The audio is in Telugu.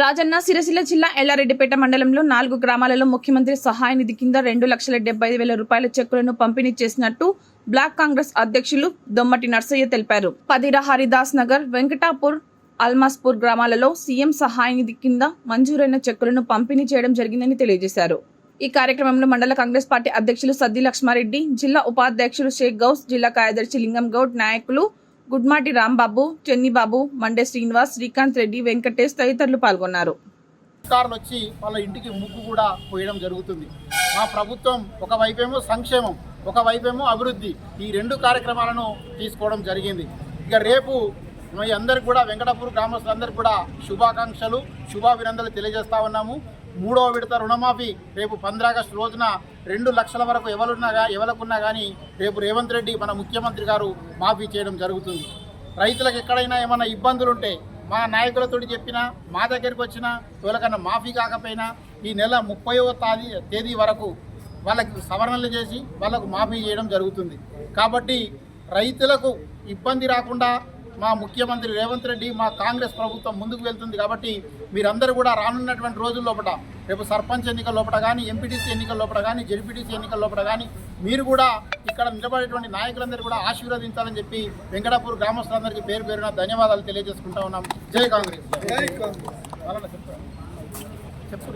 రాజన్న సిరిసిల్ల జిల్లా ఎల్లారెడ్డిపేట మండలంలో నాలుగు గ్రామాలలో ముఖ్యమంత్రి సహాయ నిధి కింద రెండు లక్షల డెబ్బై ఐదు వేల రూపాయల చెక్కులను పంపిణీ చేసినట్టు బ్లాక్ కాంగ్రెస్ అధ్యక్షులు దొమ్మటి నర్సయ్య తెలిపారు. పదిర హరిదాస్ నగర్ వెంకటాపూర్ అల్మాస్పూర్ గ్రామాలలో సీఎం సహాయ నిధి కింద మంజూరైన చెక్కులను పంపిణీ చేయడం జరిగిందని తెలియజేశారు. ఈ కార్యక్రమంలో మండల కాంగ్రెస్ పార్టీ అధ్యక్షులు సద్ది లక్ష్మారెడ్డి జిల్లా ఉపాధ్యక్షులు షేక్ గౌస్ జిల్లా కార్యదర్శి లింగం గౌడ్ నాయకులు గుడ్మాటి రాంబాబు చెన్నిబాబు మండే శ్రీనివాస్ శ్రీకాంత్ రెడ్డి వెంకటేష్ తదితరులు పాల్గొన్నారు. అధికారులు వచ్చి వాళ్ళ ఇంటికి ముగ్గు కూడా పోయడం జరుగుతుంది. మా ప్రభుత్వం ఒకవైపేమో సంక్షేమం ఒకవైపేమో అభివృద్ధి ఈ రెండు కార్యక్రమాలను తీసుకోవడం జరిగింది. ఇక రేపు మీ అందరికి కూడా వెంకటపూర్ గ్రామస్తులందరికీ కూడా శుభాకాంక్షలు శుభాభినందనలు తెలియజేస్తా ఉన్నాము. మూడవ విడత రుణమాఫీ రేపు పంద్రాగస్టు రోజున రెండు లక్షల వరకు ఎవరున్నా ఎవరకున్నా కానీ రేపు రేవంత్ రెడ్డి మన ముఖ్యమంత్రి గారు మాఫీ చేయడం జరుగుతుంది. రైతులకు ఎక్కడైనా ఏమైనా ఇబ్బందులు ఉంటే మా నాయకులతో చెప్పినా మా దగ్గరికి వచ్చినా ఎవరికన్నా మాఫీ కాకపోయినా ఈ నెల ముప్పైవ తాది తేదీ వరకు వాళ్ళకి సవరణలు చేసి వాళ్ళకు మాఫీ చేయడం జరుగుతుంది. కాబట్టి రైతులకు ఇబ్బంది రాకుండా మా ముఖ్యమంత్రి రేవంత్ రెడ్డి మా కాంగ్రెస్ ప్రభుత్వం ముందుకు వెళ్తుంది కాబట్టి మీరందరూ కూడా రానున్నటువంటి రోజుల లోపల రేపు సర్పంచ్ ఎన్నికల లోపల కానీ ఎంపీటీసీ ఎన్నికల లోపల కానీ జెడ్పీటీసీ ఎన్నికల లోపల కానీ మీరు కూడా ఇక్కడ నిలబడేటువంటి నాయకులందరూ కూడా ఆశీర్వదించాలని చెప్పి వెంకటాపూర్ గ్రామస్తులందరికీ పేరు పేరున ధన్యవాదాలు తెలియజేసుకుంటా ఉన్నాం. జై కాంగ్రెస్? చెప్పు.